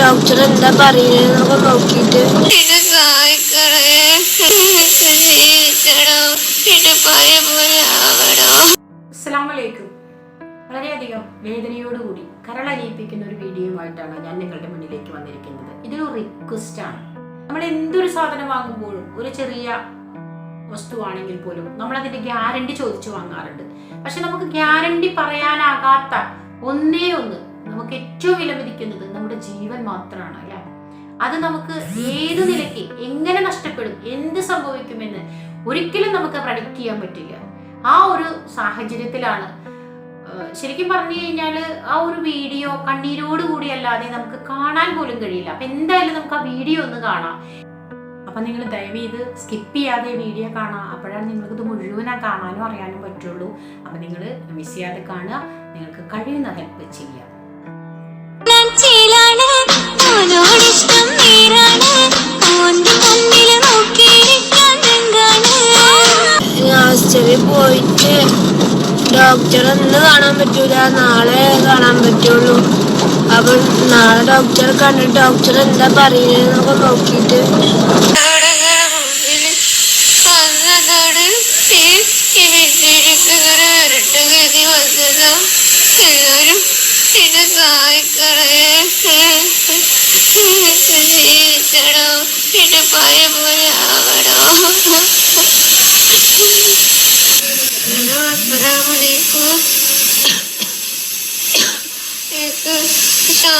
Doctor എന്താ പറയുന്നതെന്നൊക്കെ നോക്കിയിട്ട്. എന്നെ സഹായിക്കണേ എനിക്ക് ജീവിക്കണം എന്റെ പഴയ പോലെ ആവണോ? അസ്സലാമലൈക്കും. വളരെയധികം വേദനയോടുകൂടി കരളലിയിപ്പിക്കുന്ന ഒരു വീഡിയോയുമായിട്ടാണ് ഞാൻ നിങ്ങളുടെ മുന്നിലേക്ക് വന്നിരിക്കുന്നത്. ഇതൊരു റിക്വസ്റ്റ് ആണ്. നമ്മൾ എന്തൊരു സാധനം വാങ്ങുമ്പോഴും ഒരു ചെറിയ വസ്തുവാണെങ്കിൽ പോലും നമ്മൾ അതിന്റെ ഗ്യാരണ്ടി ചോദിച്ചു വാങ്ങാറുണ്ട്. പക്ഷെ നമുക്ക് ഗ്യാരണ്ടി പറയാനാകാത്ത ഒന്നേ ഒന്ന് നമുക്ക് ഏറ്റവും വിലമതിക്കുന്നത് നമ്മുടെ ജീവൻ മാത്രമാണ് അല്ലെ? അത് നമുക്ക് ഏത് നിലയ്ക്ക് എങ്ങനെ നഷ്ടപ്പെടും എന്ത് സംഭവിക്കുമെന്ന് ഒരിക്കലും നമുക്ക് പ്രഡിക്റ്റ് ചെയ്യാൻ പറ്റില്ല. ആ ഒരു സാഹചര്യത്തിലാണ് ശരിക്കും പറഞ്ഞു കഴിഞ്ഞാൽ ആ ഒരു വീഡിയോ കണ്ണീരോട് കൂടി അല്ലാതെ നമുക്ക് കാണാൻ പോലും കഴിയില്ല. അപ്പൊ എന്തായാലും നമുക്ക് ആ വീഡിയോ ഒന്ന് കാണാം. അപ്പൊ നിങ്ങൾ ദയവ് ചെയ്ത് സ്കിപ്പ് ചെയ്യാതെ വീഡിയോ കാണാം. അപ്പോഴാണ് നിങ്ങൾക്ക് ഇത് മുഴുവനാ കാണാനും അറിയാനും പറ്റുള്ളൂ. അപ്പൊ നിങ്ങൾ മിസ് ചെയ്യാതെ കാണുക. നിങ്ങൾക്ക് കഴിയുന്ന ഹെൽപ്പ് ചെയ്യാം. ാണ് ഓനോടിഷ്ടം നേരാണ്. ഓന്റെ മുന്നിൽ നോക്കിയിരിക്കാൻ രംഗാണ്. ഞാൻ ആശുപത്രിയിൽ പോയിട്ട് ഡോക്ടറെ ഇന്ന് കാണാൻ പറ്റൂല. നാളെ കാണാൻ പറ്റുള്ളൂ. അപ്പൊ നാളെ ഡോക്ടറെ കണ്ടിട്ട് ഡോക്ടർ എന്താ പറയുന്നതെന്നൊക്കെ നോക്കിയിട്ട്. എല്ലാരും എന്നെ സഹായിക്കണേ എനിക്ക് ജീവിക്കണം എന്റെ പഴയ പോലെ ആവണോ അസ്സലാമലൈക്കും എനിക്ക് ശ്വാസം കിട്ടുന്നില്ല എനിക്ക് ശ്വാസത്തിന് അത് തടുക്കാം പോകെ പെട്ടിലെത്തലായിരുന്നു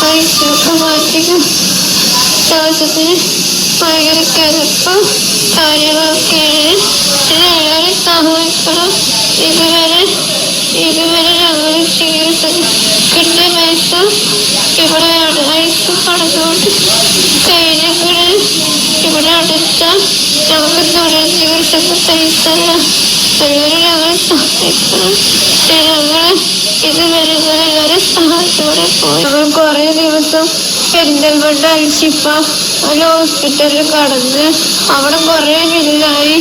പൈസയൊക്കെ മാറ്റിക്കും ശ്വാസത്തിന് ഭയങ്കര കിടപ്പം കാര്യങ്ങളൊക്കെയാണ് എല്ലാവരും സഹായിക്കണം ഇതുവരെ ഇതുവരെ ഞങ്ങൾ ചികിത്സ കിട്ടിയ പൈസ ഇവിടെ അടച്ചു കടന്നുകൊണ്ട് കഴിഞ്ഞിട്ട് ഇവിടെ അടച്ച ഞങ്ങൾക്ക് തുടർ ചികിത്സക്ക് പൈസ ഞങ്ങൾ സഹായിക്കണം ഞങ്ങൾ ഇതുവരെ എല്ലാവരും സഹായത്തോടെ പോയി ഞങ്ങൾ കുറേ ദിവസം പെരിന്തൽമണ്ണ അൽഷിഫ ഒരു ഹോസ്പിറ്റലിൽ കടന്ന്. അവിടെ കുറേ ബില്ലായി.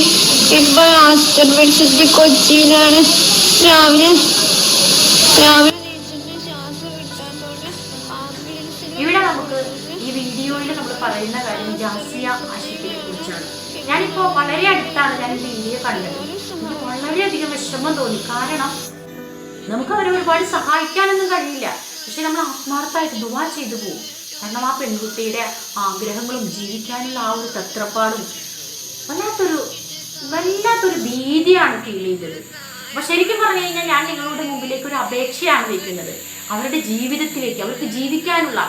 ഇപ്പൊ ആസ്റ്റർ മെഡിസിറ്റി കൊച്ചിയിലാണ്. രാവിലെ രാവിലെ ഞാനിപ്പോ വളരെ അടുത്താണ് ഞാൻ എന്റെ ഇന്ത്യയെ കണ്ടത്. എനിക്ക് വളരെയധികം വിഷമം തോന്നി. കാരണം നമുക്ക് അവരെ ഒരുപാട് സഹായിക്കാനൊന്നും കഴിയില്ല. പക്ഷെ നമ്മൾ ആത്മാർത്ഥമായിട്ട് ദുവാ ചെയ്തു പോകും കാരണം ആ പെൺകുട്ടിയുടെ ആഗ്രഹങ്ങളും ജീവിക്കാനുള്ള ആ ഒരു തത്രപ്പാടും വല്ലാത്തൊരു വല്ലാത്തൊരു ഭീതിയാണ് ഫീൽ ചെയ്തത്. അപ്പൊ ശരിക്കും പറഞ്ഞു കഴിഞ്ഞാൽ ഞാൻ നിങ്ങളുടെ മുമ്പിലേക്ക് ഒരു അപേക്ഷയാണ് വയ്ക്കുന്നത് അവരുടെ ജീവിതത്തിലേക്ക് അവർക്ക് ജീവിക്കാനുള്ള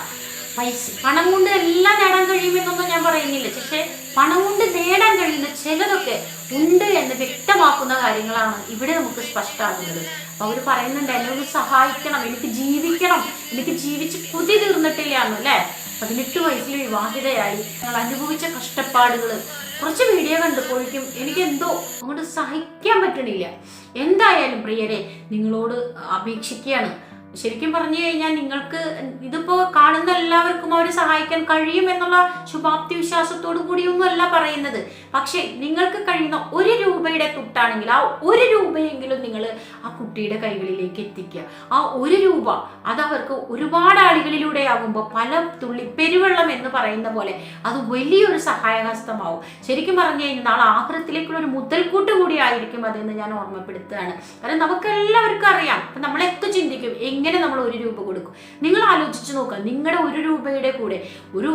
പൈസ പണം കൊണ്ട് എല്ലാം നേടാൻ കഴിയുമെന്നൊന്നും ഞാൻ പറയുന്നില്ല. പക്ഷേ പണം കൊണ്ട് നേടാൻ കഴിയുന്ന ചിലതൊക്കെ ഉണ്ട് എന്ന് വ്യക്തമാക്കുന്ന കാര്യങ്ങളാണ് ഇവിടെ നമുക്ക് സ്പഷ്ടമാകുന്നത്. അപ്പൊ അവർ പറയുന്നുണ്ട് എന്നെ ഒന്ന് സഹായിക്കണം എനിക്ക് ജീവിക്കണം എനിക്ക് ജീവിച്ച് കുതി തീർന്നിട്ടില്ല എന്ന് അല്ലേ? പതിനെട്ട് വയസ്സിൽ വിവാഹിതയായി. ഞങ്ങൾ അനുഭവിച്ച കഷ്ടപ്പാടുകൾ കുറച്ച് വീഡിയോ കണ്ടപ്പോഴേക്കും എനിക്ക് എന്തോ അങ്ങോട്ട് സഹിക്കാൻ പറ്റണില്ല. എന്തായാലും പ്രിയരെ നിങ്ങളോട് അപേക്ഷിക്കുകയാണ്. ശരിക്കും പറഞ്ഞു കഴിഞ്ഞാൽ നിങ്ങൾക്ക് ഇതിപ്പോ കാണുന്ന എല്ലാവർക്കും അവരെ സഹായിക്കാൻ കഴിയും എന്നുള്ള ശുഭാപ്തി വിശ്വാസത്തോടു കൂടിയൊന്നുമല്ല പറയുന്നത്. പക്ഷേ നിങ്ങൾക്ക് കഴിയുന്ന ഒരു രൂപയുടെ തുട്ടാണെങ്കിൽ ആ ഒരു രൂപയെങ്കിലും നിങ്ങൾ ആ കുട്ടിയുടെ കൈകളിലേക്ക് എത്തിക്കുക. ആ ഒരു രൂപ അത് അവർക്ക് ഒരുപാട് ആളുകളിലൂടെ ആകുമ്പോൾ പല തുള്ളി പെരുവെള്ളം എന്ന് പറയുന്ന പോലെ അത് വലിയൊരു സഹായഹസ്തമാവും. ശരിക്കും പറഞ്ഞു കഴിഞ്ഞാൽ നാളെ ആഗ്രഹത്തിലേക്കുള്ള ഒരു മുതൽക്കൂട്ട് കൂടി ആയിരിക്കും അതെന്ന് ഞാൻ ഓർമ്മപ്പെടുത്തുകയാണ്. കാരണം നമുക്ക് എല്ലാവർക്കും അറിയാം നമ്മളൊക്കെ ചിന്തിക്കും? എങ്ങനെ നമ്മൾ ഒരു രൂപ കൊടുക്കും. നിങ്ങൾ ആലോചിച്ച് നോക്കുക. നിങ്ങളുടെ ഒരു രൂപയുടെ കൂടെ ഒരു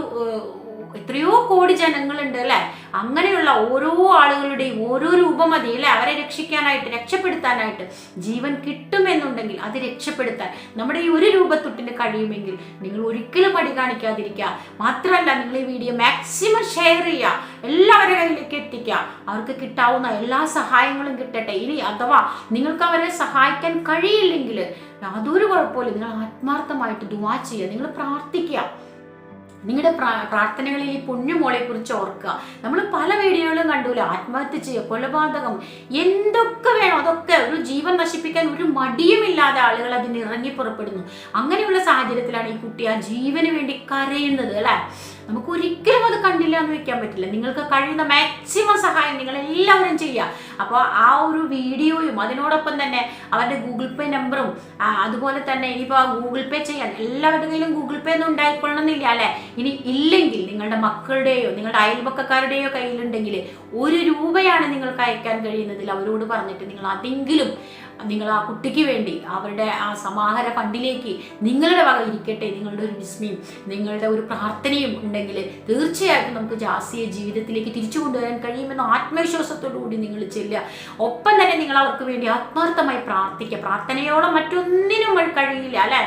എത്രയോ കോടി ജനങ്ങളുണ്ട് അല്ലെ? അങ്ങനെയുള്ള ഓരോ ആളുകളുടെയും ഓരോ രൂപമതി അല്ലെ? അവരെ രക്ഷിക്കാനായിട്ട് രക്ഷപ്പെടുത്താനായിട്ട് ജീവൻ കിട്ടുമെന്നുണ്ടെങ്കിൽ അത് രക്ഷപ്പെടുത്താൻ നമ്മുടെ ഈ ഒരു രൂപത്തൊട്ടിന് കഴിയുമെങ്കിൽ നിങ്ങൾ ഒരിക്കലും മടി കാണിക്കാതിരിക്കുക. മാത്രമല്ല നിങ്ങൾ ഈ വീഡിയോ മാക്സിമം ഷെയർ ചെയ്യുക. എല്ലാവരുടെ കയ്യിലേക്ക് എത്തിക്കുക. അവർക്ക് കിട്ടാവുന്ന എല്ലാ സഹായങ്ങളും കിട്ടട്ടെ. ഇനി അഥവാ നിങ്ങൾക്ക് അവരെ സഹായിക്കാൻ കഴിയില്ലെങ്കിൽ യാതൊരു കുഴപ്പമില്ല നിങ്ങൾ ആത്മാർത്ഥമായിട്ട് ദുവാ ചെയ്യുക. നിങ്ങൾ പ്രാർത്ഥിക്കുക. നിങ്ങളുടെ പ്രാർത്ഥനകളിൽ ഈ പൊന്നുമോളെ കുറിച്ച് ഓർക്കുക. നമ്മൾ പല വീഡിയോകളും കണ്ടൂല. ആത്മഹത്യ ചെയ്യുക കൊലപാതകം എന്തൊക്കെ വേണം അതൊക്കെ ഒരു ജീവൻ നശിപ്പിക്കാൻ ഒരു മടിയുമില്ലാതെ ആളുകൾ അതിന് ഇറങ്ങി പുറപ്പെടുന്നു. അങ്ങനെയുള്ള സാഹചര്യത്തിലാണ് ഈ കുട്ടി ആ ജീവന് വേണ്ടി കരയുന്നത് അല്ലേ? നമുക്ക് ഒരിക്കലും അത് കണ്ടില്ല എന്ന് വെക്കാൻ പറ്റില്ല. നിങ്ങൾക്ക് കഴിയുന്ന മാക്സിമം സഹായം നിങ്ങൾ എല്ലാവരും ചെയ്യുക. അപ്പോൾ ആ ഒരു വീഡിയോയും അതിനോടൊപ്പം തന്നെ അവരുടെ ഗൂഗിൾ പേ നമ്പറും അതുപോലെ തന്നെ ഇനിയിപ്പോൾ ഗൂഗിൾ പേ ചെയ്യാൻ എല്ലാവരുടെ കയ്യിലും ഗൂഗിൾ പേ ഒന്നും ഉണ്ടായിക്കൊള്ളണമെന്നില്ല അല്ലേ? ഇനി ഇല്ലെങ്കിൽ നിങ്ങളുടെ മക്കളുടെയോ നിങ്ങളുടെ അയൽപക്കക്കാരുടെയോ കയ്യിലുണ്ടെങ്കിൽ ഒരു രൂപയാണ് നിങ്ങൾക്ക് അയക്കാൻ കഴിയുന്നതിൽ അവരോട് പറഞ്ഞിട്ട് നിങ്ങൾ അതെങ്കിലും നിങ്ങൾ ആ കുട്ടിക്ക് വേണ്ടി അവരുടെ ആ സമാഹാര ഫണ്ടിലേക്ക് നിങ്ങളുടെ വക ഇരിക്കട്ടെ നിങ്ങളുടെ ഒരു വിസ്മയും നിങ്ങളുടെ ഒരു പ്രാർത്ഥനയും ഉണ്ടെങ്കിൽ തീർച്ചയായിട്ടും നമുക്ക് ജാസിയെ ജീവിതത്തിലേക്ക് തിരിച്ചു കൊണ്ടുവരാൻ കഴിയുമെന്ന ആത്മവിശ്വാസത്തോടു കൂടി നിങ്ങൾ ചെല്ലുക. ഒപ്പം തന്നെ നിങ്ങൾ അവർക്ക് വേണ്ടി ആത്മാർത്ഥമായി പ്രാർത്ഥിക്കുക. പ്രാർത്ഥനയോളം മറ്റൊന്നിനും കഴിയില്ല അല്ലേ?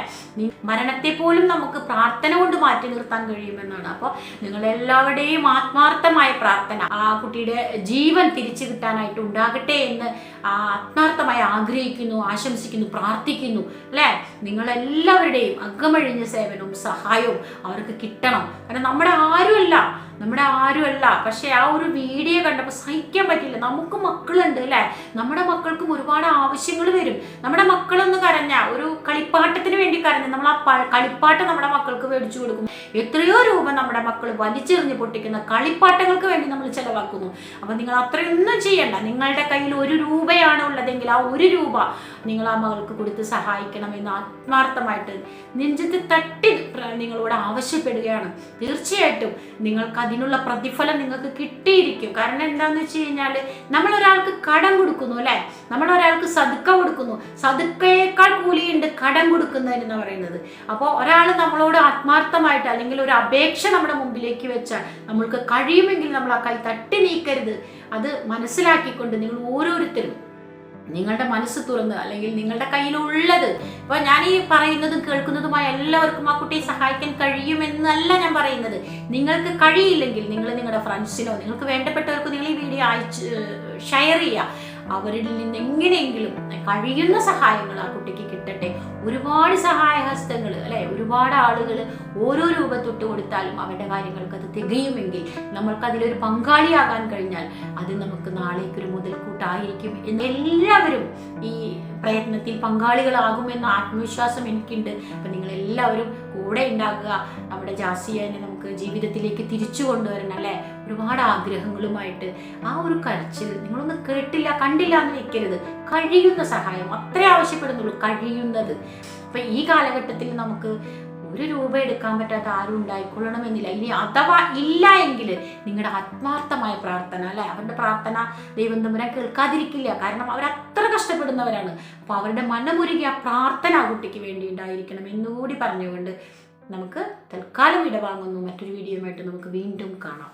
മരണത്തെ പോലും നമുക്ക് പ്രാർത്ഥന കൊണ്ട് മാറ്റി നിർത്താൻ കഴിയുമെന്നാണ്. അപ്പോൾ നിങ്ങളെല്ലാവരുടെയും ആത്മാർത്ഥമായ പ്രാർത്ഥന. ആ കുട്ടിയുടെ ജീവൻ തിരിച്ചു കിട്ടാനായിട്ട് ഉണ്ടാകട്ടെ എന്ന് ആത്മാർത്ഥമായി ആഗ്രഹിക്കുന്നു ആശംസിക്കുന്നു പ്രാർത്ഥിക്കുന്നു അല്ലേ? നിങ്ങളെല്ലാവരുടെയും അകമഴിഞ്ഞ സേവനവും സഹായവും അവർക്ക് കിട്ടണം. കാരണം നമ്മുടെ ആരുമല്ല നമ്മുടെ ആരുമല്ല. പക്ഷെ ആ ഒരു വീഡിയോ കണ്ടപ്പോൾ സഹിക്കാൻ പറ്റില്ല നമുക്ക് മക്കളുണ്ട് അല്ലേ? നമ്മുടെ മക്കൾക്കും ഒരുപാട് ആവശ്യങ്ങൾ വരും. നമ്മുടെ മക്കളൊന്ന് കരഞ്ഞ ഒരു കളിപ്പാട്ടത്തിന് വേണ്ടി കരഞ്ഞ നമ്മൾ ആ കളിപ്പാട്ട് നമ്മുടെ മക്കൾക്ക് മേടിച്ചു കൊടുക്കും. എത്രയോ രൂപ നമ്മുടെ മക്കൾ വലിച്ചെറിഞ്ഞ് പൊട്ടിക്കുന്ന കളിപ്പാട്ടങ്ങൾക്ക് വേണ്ടി നമ്മൾ ചെലവാക്കുന്നു അപ്പൊ നിങ്ങൾ അത്രയൊന്നും ചെയ്യണ്ട. നിങ്ങളുടെ കയ്യിൽ ഒരു രൂപയാണ് ഉള്ളതെങ്കിൽ ആ ഒരു രൂപ നിങ്ങൾ ആ മകൾക്ക് കൊടുത്ത് സഹായിക്കണമെന്ന് ആത്മാർത്ഥമായിട്ട് നെഞ്ചത്ത് തട്ടി നിങ്ങളോട് ആവശ്യപ്പെടുകയാണ്. തീർച്ചയായിട്ടും നിങ്ങൾക്ക് അതിനുള്ള പ്രതിഫലം നിങ്ങൾക്ക് കിട്ടിയിരിക്കും. കാരണം എന്താണെന്ന് വെച്ച് കഴിഞ്ഞാൽ നമ്മൾ ഒരാൾക്ക് കടം കൊടുക്കുന്നു അല്ലേ? നമ്മൾ ഒരാൾക്ക് സതുക്ക കൊടുക്കുന്നു. സതുക്കയേക്കാൾ കൂലിയുണ്ട് കടം കൊടുക്കുന്നതിന് പറയുന്നത്. അപ്പോൾ ഒരാൾ നമ്മളോട് ആത്മാർത്ഥമായിട്ട് അല്ലെങ്കിൽ ഒരു അപേക്ഷ നമ്മുടെ മുമ്പിലേക്ക് വെച്ചാൽ നമ്മൾക്ക് കഴിയുമെങ്കിൽ നമ്മൾ ആ കൈ തട്ടി നീക്കരുത് അത് മനസ്സിലാക്കിക്കൊണ്ട് നിങ്ങൾ ഓരോരുത്തരും നിങ്ങളുടെ മനസ്സ് തുറന്ന് അല്ലെങ്കിൽ നിങ്ങളുടെ കയ്യിലുള്ളത്. അപ്പൊ ഞാൻ ഈ പറയുന്നതും കേൾക്കുന്നതുമായ എല്ലാവർക്കും ആ കുട്ടിയെ സഹായിക്കാൻ കഴിയുമെന്നല്ല ഞാൻ പറയുന്നത്. നിങ്ങൾക്ക് കഴിയില്ലെങ്കിൽ നിങ്ങൾ നിങ്ങളുടെ ഫ്രണ്ട്സിനോ നിങ്ങൾക്ക് വേണ്ടപ്പെട്ടവർക്ക് നിങ്ങൾ ഈ വീഡിയോ അയച്ച് ഷെയർ ചെയ്യുക. അവരിൽ നിന്ന് എങ്ങനെയെങ്കിലും കഴിയുന്ന സഹായങ്ങൾ ആ കുട്ടിക്ക് കിട്ടട്ടെ. ഒരുപാട് സഹായഹസ്തങ്ങൾ അല്ലെ? ഒരുപാട് ആളുകൾ ഓരോ രൂപ തൊട്ട് കൊടുത്താലും അവരുടെ കാര്യങ്ങൾക്ക് അത് തികയുമെങ്കിൽ നമ്മൾക്ക് അതിലൊരു പങ്കാളിയാകാൻ കഴിഞ്ഞാൽ അത് നമുക്ക് നാളേക്കൊരു മുതൽക്കൂട്ടായിരിക്കും എല്ലാവരും ഈ പ്രയത്നത്തിൽ പങ്കാളികളാകുമെന്ന ആത്മവിശ്വാസം എനിക്കുണ്ട്. അപ്പം നിങ്ങൾ എല്ലാവരും കൂടെ ഉണ്ടാകുക. നമ്മുടെ ജാസിയനെ നമുക്ക് ജീവിതത്തിലേക്ക് തിരിച്ചു കൊണ്ടുവരണം അല്ലേ? ഒരുപാട് ആഗ്രഹങ്ങളുമായിട്ട് ആ ഒരു കരച്ചിൽ നിങ്ങളൊന്ന് കേട്ടില്ല കണ്ടില്ല എന്ന് വെക്കരുത് കഴിയുന്ന സഹായം അത്രേ ആവശ്യപ്പെടുന്നുള്ളൂ കഴിയുന്നത്. അപ്പൊ ഈ കാലഘട്ടത്തിൽ നമുക്ക് ഒരു രൂപ എടുക്കാൻ പറ്റാത്ത ആരും ഉണ്ടായിക്കൊള്ളണമെന്നില്ല. ഇനി അഥവാ ഇല്ല എങ്കിൽ നിങ്ങളുടെ ആത്മാർത്ഥമായ പ്രാർത്ഥന അല്ലെ? അവരുടെ പ്രാർത്ഥന ദൈവം തമ്പുരാൻ കേൾക്കാതിരിക്കില്ല. കാരണം അവർ അത്ര കഷ്ടപ്പെടുന്നവരാണ്. അപ്പൊ അവരുടെ പ്രാർത്ഥന ആ കുട്ടിക്ക് വേണ്ടി ഉണ്ടായിരിക്കണം എന്നുകൂടി പറഞ്ഞുകൊണ്ട് നമുക്ക് തൽക്കാലം ഇടവാങ്ങുന്നു മറ്റൊരു വീഡിയോയുമായിട്ട് നമുക്ക് വീണ്ടും കാണാം.